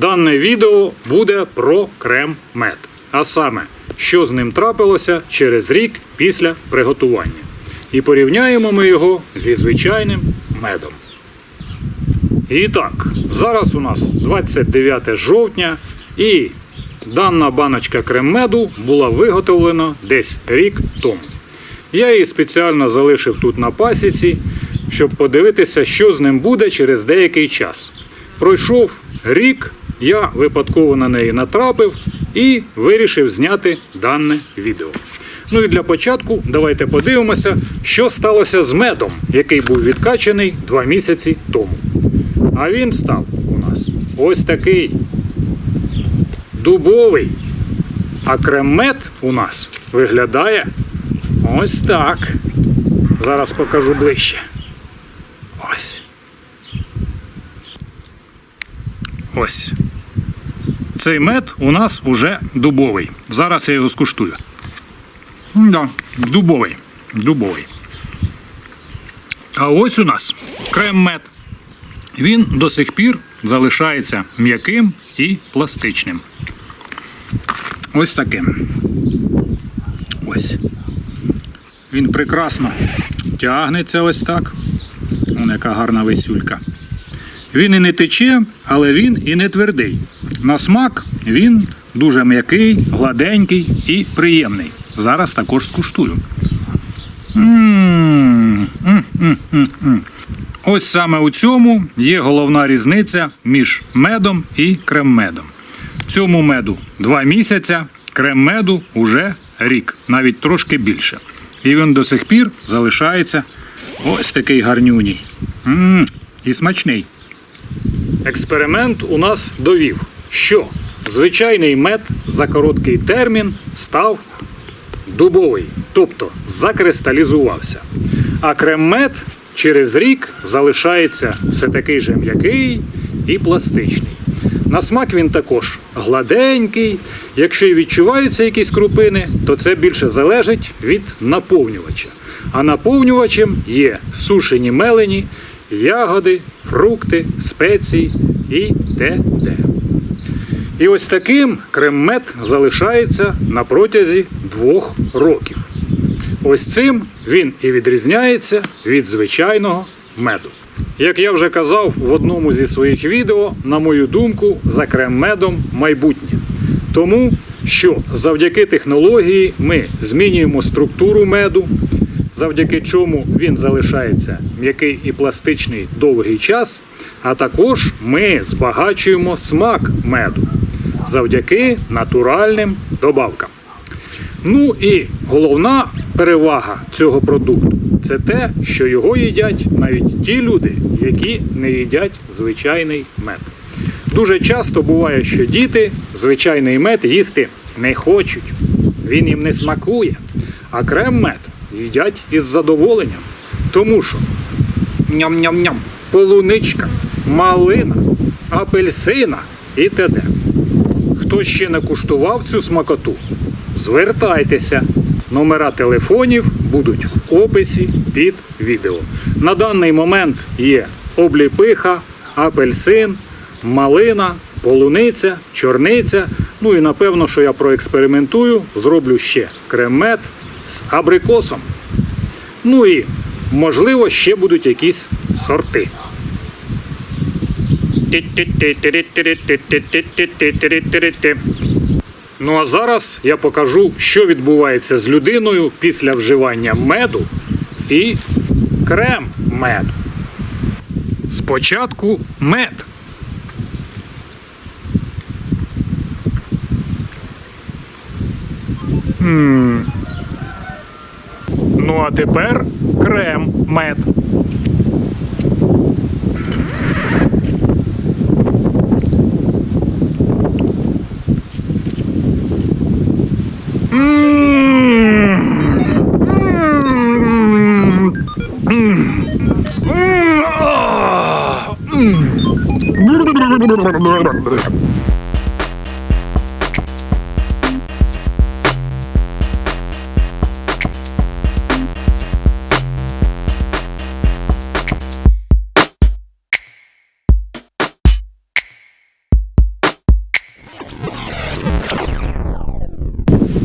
Дане відео буде про крем-мед. А саме, що з ним трапилося через рік після приготування. І порівняємо ми його зі звичайним медом. І так, зараз у нас 29 жовтня, і дана баночка крем-меду була виготовлена десь рік тому. Я її спеціально залишив тут на пасіці, щоб подивитися, що з ним буде через деякий час. Пройшов рік, я випадково на неї натрапив і вирішив зняти дане відео. Ну і для початку давайте подивимося, що сталося з медом, який був відкачаний два місяці тому. А він став у нас ось такий дубовий. А крем-мед у нас виглядає ось так. Зараз покажу ближче. Ось. Ось. Цей мед у нас уже дубовий. Зараз я його скуштую. Да, дубовий. Дубовий. А ось у нас крем-мед. Він до сих пір залишається м'яким і пластичним. Ось таким. Ось. Він прекрасно тягнеться ось так. Вон яка гарна висюлька. Він і не тече, але він і не твердий. На смак він дуже м'який, гладенький і приємний. Зараз також скуштую. Ось саме у цьому є головна різниця між медом і крем-медом. Цьому меду 2 місяця, крем-меду уже рік, навіть трошки більше. І він до сих пір залишається ось такий гарнюній. і смачний. Експеримент у нас довів, що звичайний мед за короткий термін став дубовий, тобто закристалізувався. А крем-мед через рік залишається все такий же м'який і пластичний. На смак він також гладенький. Якщо і відчуваються якісь крупини, то це більше залежить від наповнювача. А наповнювачем є сушені мелені, ягоди, фрукти, спеції і т.д. І ось таким крем-мед залишається на протязі двох років. Ось цим він і відрізняється від звичайного меду. Як я вже казав в одному зі своїх відео, на мою думку, за крем-медом майбутнє. Тому що завдяки технології ми змінюємо структуру меду, завдяки чому він залишається м'який і пластичний довгий час, а також ми збагачуємо смак меду завдяки натуральним добавкам. Ну і головна перевага цього продукту це те, що його їдять навіть ті люди, які не їдять звичайний мед. Дуже часто буває, що діти звичайний мед їсти не хочуть, він їм не смакує, а крем-мед їдять із задоволенням. Тому що ням-ням-ням, полуничка, малина, апельсина і т.д. Хто ще не куштував цю смакоту, звертайтеся. Номера телефонів будуть в описі під відео. На даний момент є обліпиха, апельсин, малина, полуниця, чорниця. Ну і напевно, що я проекспериментую, зроблю ще крем-мед з абрикосом. Ну і можливо ще будуть якісь сорти. Ну а зараз я покажу, що відбувається з людиною після вживання меду і крем-меду. Спочатку мед. М. Ну а тепер крем мед. Brrrr.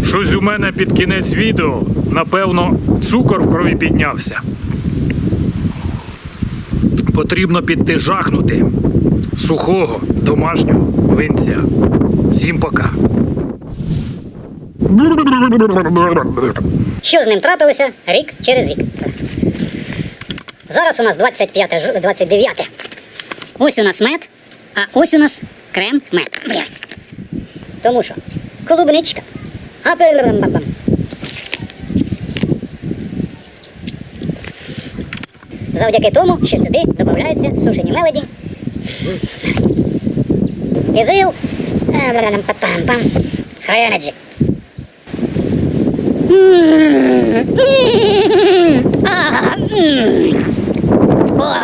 Щось у мене під кінець відео, напевно, цукор в крові піднявся. Потрібно піти жахнути сухого домашнього винця. Всім пока. Що з ним трапилося рік через рік. Зараз у нас 25 жу- 29. Ось у нас мед, а ось у нас крем мед. Блядь. Тому що клубничка. А пе-ле-лем-бам-бам. Завдяки тому, що сюди додаються сушені мелоді. Е-ле-лем-пам-пам. Хренеджі. А, м. О.